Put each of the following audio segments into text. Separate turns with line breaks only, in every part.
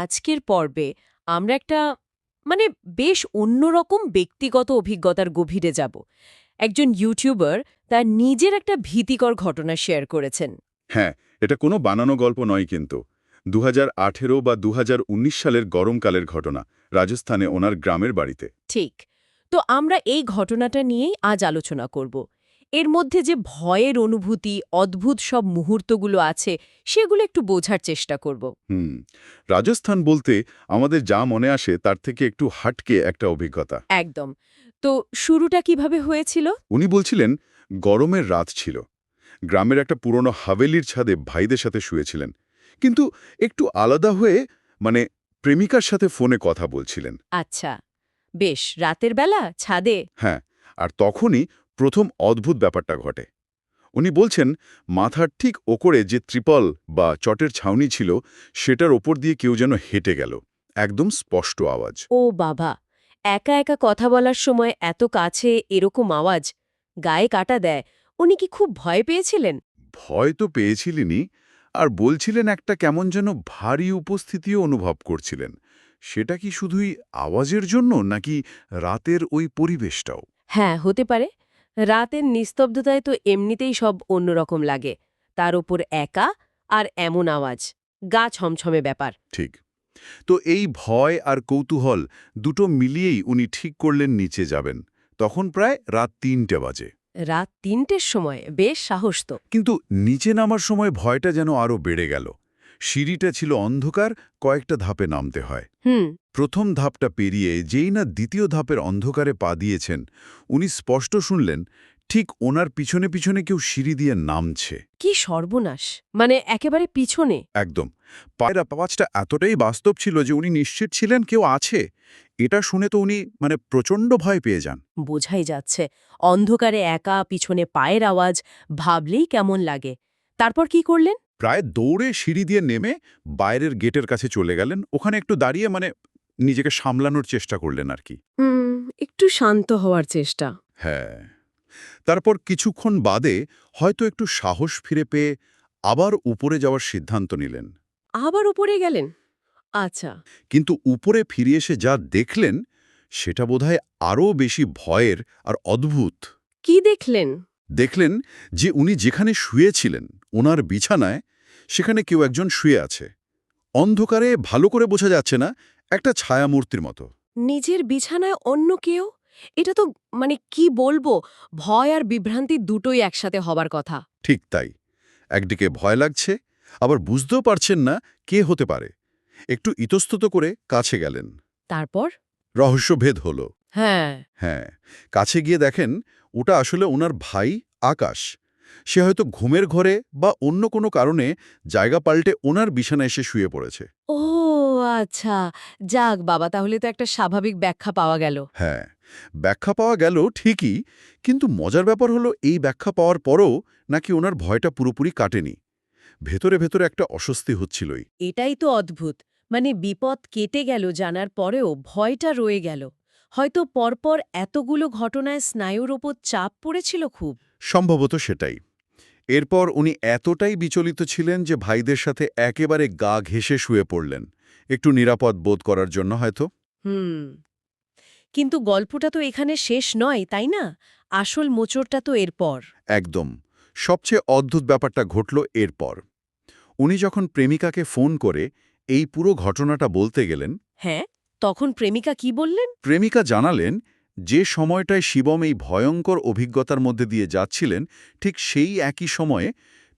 আজকের পর্বে আমরা একটা মানে বেশ অন্যরকম ব্যক্তিগত অভিজ্ঞতার গভীরে যাব। একজন ইউটিউবার তার নিজের একটা ভীতিকর ঘটনা শেয়ার করেছেন।
হ্যাঁ এটা কোনো বানানো গল্প নয় কিন্তু। দু হাজার আঠেরো বা দু হাজার উনিশ সালের গরমকালের ঘটনা রাজস্থানে ওনার গ্রামের বাড়িতে।
ঠিক। তো আমরা এই ঘটনাটা নিয়েই আজ আলোচনা করব। এর মধ্যে যে ভয়ের অনুভূতি অদ্ভুত সব মুহূর্তগুলো আছে সেগুলো একটু বোঝার চেষ্টা করব।
হুম রাজস্থান বলতে আমাদের যা মনে আসে তার থেকে একটু হাটকে একটা অভিজ্ঞতা।
একদম। তো শুরুটা কীভাবে হয়েছিল?
উনি বলছিলেন গরমের রাত ছিল। গ্রামের একটা পুরনো হাভেলির ছাদে ভাইদের সাথে শুয়েছিলেন। কিন্তু একটু আলাদা হয়ে মানে প্রেমিকার সাথে ফোনে কথা বলছিলেন।
আচ্ছা। বেশ রাতের বেলা? ছাদে?
হ্যাঁ আর তখনই প্রথম অদ্ভুত ব্যাপারটা ঘটে। উনি বলছেন মাথার ঠিক ওকরে যে ত্রিপল বা চটের ছাউনি ছিল সেটার ওপর দিয়ে কেউ যেন হেঁটে গেল। একদম স্পষ্ট আওয়াজ।
ও বাবা একা একা কথা বলার সময় এত কাছে এরকম আওয়াজ গায়ে কাটা দেয় উনি কি খুব ভয় পেয়েছিলেন?
ভয় তো পেয়েছিলেনই আর বলছিলেন একটা কেমন যেন ভারী উপস্থিতিও অনুভব করছিলেন। সেটা কি শুধুই আওয়াজের জন্য নাকি রাতের ওই পরিবেশটাও?
হ্যাঁ হতে পারে। রাতের নিস্তব্ধতায় তো এমনিতেই সব অন্যরকম লাগে। তার ওপর একা আর এমন আওয়াজ গা ছমছমে ব্যাপার।
ঠিক। তো এই ভয় আর কৌতূহল দুটো মিলিয়েই উনি ঠিক করলেন নিচে যাবেন। তখন প্রায় রাত তিনটে বাজে।
রাত তিনটের সময় বেশ সাহস তো।
কিন্তু নিচে নামার সময় ভয়টা যেন আরও বেড়ে গেল। সিঁড়িটা ছিল অন্ধকার কয়েকটা ধাপে নামতে হয়।
হুম।
প্রথম ধাপটা পেরিয়ে যেই না দ্বিতীয় ধাপের অন্ধকারে পা দিয়েছেন উনি স্পষ্ট শুনলেন ঠিক ওনার পিছনে পিছনে কেউ সিঁড়ি দিয়ে নামছে।
কি সর্বনাশ মানে একেবারে পিছনে।
একদম। পায়ের আওয়াজটা এতটাই বাস্তব ছিল যে উনি নিশ্চিত ছিলেন কেউ আছে। এটা শুনে তো উনি মানে প্রচণ্ড ভয় পেয়ে যান।
বোঝাই যাচ্ছে অন্ধকারে একা পিছনে পায়ের আওয়াজ ভাবলেই কেমন লাগে। তারপর কি করলেন?
প্রায় দৌড়ে সিঁড়ি দিয়ে নেমে বাইরের গেটের কাছে চলে গেলেন। ওখানে একটু দাঁড়িয়ে মানে নিজেকে সামলানোর চেষ্টা করলেন আর কি।
একটু শান্ত হওয়ার চেষ্টা।
হ্যাঁ। তারপর কিছুক্ষণ বাদে হয়তো একটু সাহস ফিরে পেয়ে আবার উপরে যাওয়ার সিদ্ধান্ত নিলেন।
আবার উপরে গেলেন? আচ্ছা।
কিন্তু উপরে ফিরে এসে যা দেখলেন সেটা বোধহয় আরও বেশি ভয়ের আর অদ্ভুত।
কি দেখলেন?
দেখলেন যে উনি যেখানে শুয়েছিলেন ওনার বিছানায় সেখানে কেউ একজন শুয়ে আছে। অন্ধকারে ভালো করে বোঝা যাচ্ছে না একটা ছায়ামূর্তির মতো।
নিজের বিছানায় অন্য কেউ? এটা তো মানে কি বলব? ভয় আর বিভ্রান্তি দুটোই একসাথে হবার কথা।
ঠিক তাই। একদিকে ভয় লাগছে আবার বুঝতেও পারছেন না কে হতে পারে। একটু ইতস্তত করে কাছে গেলেন।
তারপর?
রহস্যভেদ হল।
হ্যাঁ।
হ্যাঁ কাছে গিয়ে দেখেন ওটা আসলে ওনার ভাই আকাশ। সে হয়তো ঘুমের ঘরে বা অন্য কোনো কারণে জায়গা পাল্টে ওনার বিছানায় এসে শুয়ে পড়েছে।
ও আচ্ছা। যাক বাবা তাহলে তো একটা স্বাভাবিক ব্যাখ্যা পাওয়া গেল।
হ্যাঁ ব্যাখ্যা পাওয়া গেল ঠিকই কিন্তু মজার ব্যাপার হলো এই ব্যাখ্যা পাওয়ার পরও নাকি ওনার ভয়টা পুরোপুরি কাটেনি। ভেতরে ভেতরে একটা অস্বস্তি হচ্ছিলই।
এটাই তো অদ্ভুত। মানে বিপদ কেটে গেল জানার পরেও ভয়টা রয়ে গেল। হয়তো পরপর এতগুলো ঘটনায় স্নায়ুর ওপর চাপ পড়েছিল খুব।
সম্ভবত সেটাই। এরপর উনি এতটাই বিচলিত ছিলেন যে ভাইদের সাথে একেবারে গা ঘেঁষে শুয়ে পড়লেন। একটু নিরাপদ বোধ করার জন্য হয়তো।
হুম। কিন্তু গল্পটা তো এখানে শেষ নয় তাই না? আসল মোচড়টা তো এরপর।
একদম। সবচেয়ে অদ্ভুত ব্যাপারটা ঘটল এরপর। উনি যখন প্রেমিকাকে ফোন করে এই পুরো ঘটনাটা বলতে গেলেন
হ্যাঁ তখন প্রেমিকা কি বললেন?
প্রেমিকা জানালেন যে সময়টায় শিবম এই ভয়ঙ্কর অভিজ্ঞতার মধ্যে দিয়ে যাচ্ছিলেন ঠিক সেই একই সময়ে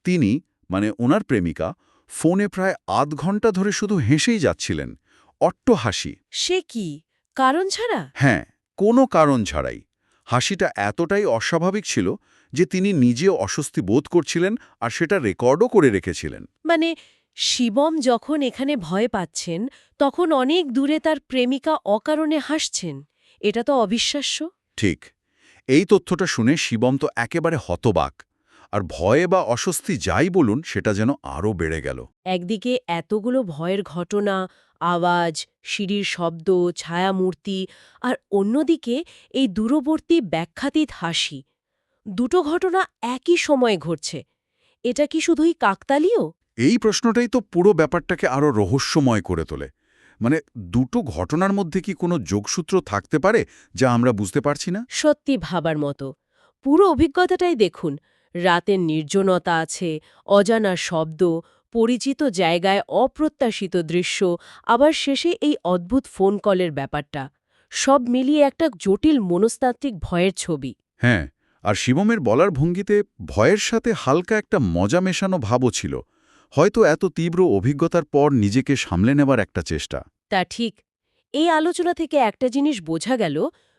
তিনি মানে ওনার প্রেমিকা ফোনে প্রায় আধ ঘণ্টা ধরে শুধু হেসেই যাচ্ছিলেন অট্ট হাসি।
সে কি? কারণ ছাড়া?
হ্যাঁ কোনো কারণ ছাড়াই। হাসিটা এতটাই অস্বাভাবিক ছিল যে তিনি নিজেও অস্বস্তি বোধ করছিলেন আর সেটা রেকর্ডও করে রেখেছিলেন।
মানে শিবম যখন এখানে ভয় পাচ্ছেন তখন অনেক দূরে তার প্রেমিকা অকারণে হাসছেন। এটা তো অবিশ্বাস্য।
ঠিক। এই তথ্যটা শুনে শিবম তো একেবারে হতবাক। আর ভয়ে বা অস্বস্তি যাই বলুন সেটা যেন আরও বেড়ে গেল।
একদিকে এতগুলো ভয়ের ঘটনা আওয়াজ সিঁড়ির শব্দ ছায়ামূর্তি আর অন্যদিকে এই দূরবর্তী ব্যাখ্যাতীত হাসি। দুটো ঘটনা একই সময়ে ঘটছে। এটা কি শুধুই কাকতালীয়?
এই প্রশ্নটাই তো পুরো ব্যাপারটাকে আরও রহস্যময় করে তোলে। মানে দুটো ঘটনার মধ্যে কি কোনো যোগসূত্র থাকতে পারে যা আমরা বুঝতে পারছি না?
সত্যি ভাবার মতো। পুরো অভিজ্ঞতাটাই দেখুন। রাতের নির্জনতা আছে অজানা শব্দ পরিচিত জায়গায় অপ্রত্যাশিত দৃশ্য আবার শেষে এই অদ্ভুত ফোন কলের ব্যাপারটা। সব মিলিয়ে একটা জটিল মনস্তাত্ত্বিক ভয়ের ছবি।
হ্যাঁ আর শিবমের বলার ভঙ্গিতে ভয়ের সাথে হালকা একটা মজা মেশানো ভাবও ছিল। হয়তো এত তীব্র অভিজ্ঞতার পর নিজেকে সামলে নেবার একটা চেষ্টা।
তা ঠিক। এই আলোচনা থেকে একটা জিনিস বোঝা গেল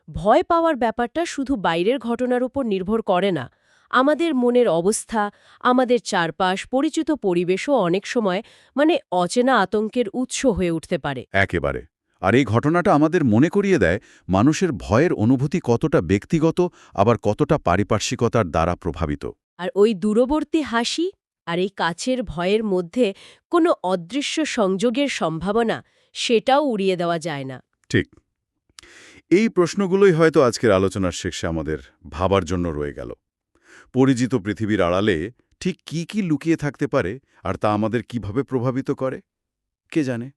ভয় পাওয়ার ব্যাপারটা শুধু বাইরের ঘটনার উপর নির্ভর করে না। আমাদের মনের অবস্থা আমাদের চারপাশ পরিচিত পরিবেশও অনেক সময় মানে অচেনা আতঙ্কের উৎস হয়ে উঠতে পারে।
একেবারে। আর এই ঘটনাটা আমাদের মনে করিয়ে দেয় মানুষের ভয়ের অনুভূতি কতটা ব্যক্তিগত আবার কতটা পারিপার্শ্বিকতার দ্বারা প্রভাবিত।
আর ওই দূরবর্তী হাসি আর এই কাছের ভয়ের মধ্যে কোনো অদৃশ্য সংযোগের সম্ভাবনা সেটাও উড়িয়ে দেওয়া যায় না।
ঠিক। এই প্রশ্নগুলোই হয়তো আজকের আলোচনার শেষে আমাদের ভাবার জন্য রয়ে গেল। পরিচিত পৃথিবীর আড়ালে ঠিক কি কি লুকিয়ে থাকতে পারে আর তা আমাদের কীভাবে প্রভাবিত করে? কে জানে?